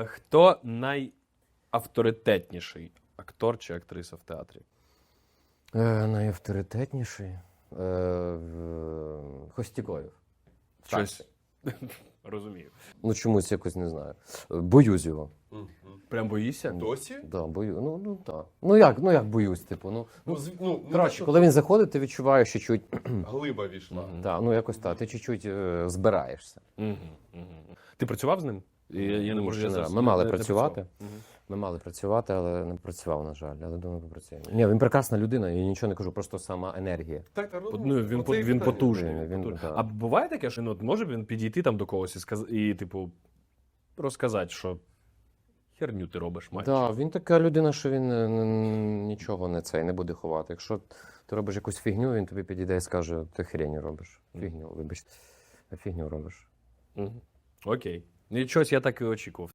Е, Хто найавторитетніший актор чи актриса в театрі? Е, найавторитетніший. Е, в- Хостікоєв. Щось. Розумію. Ну, чомусь якось не знаю. Е, Боюсь його. Прям боїшся? Досі? Да, бою. Ну, ну так. Ну як, ну як боюсь, типу. Ну, Ну, ну, з- ну, ну, коротше, коли він заходить, ти відчуваєш, що чуть. глиба війшла. Да, ну якось так, ти чуть-чуть е, збираєшся. Угу, угу. Ти працював з ним? Я, я не можу я зараз. Ми мали не- працювати. Ми мали працювати, але не працював, на жаль. Але думаю, попрацюємо. Ні, він прекрасна людина, я нічого не кажу, просто сама енергія. Так, так, От, Ну, він, по- він потужний. Він- він- потужний. да. А буває таке, що ну, от може він підійти там до когось і, сказ... і типу, розказати, що херню ти робиш, мать. Так, він така людина, що він е, нічого не цей не буде ховати. Якщо ти робиш якусь фігню, він тобі підійде і скаже, ти хрень робиш. Фігню, вибач, фігню робиш. Мгм. Окей. Нічогось я так і очікував.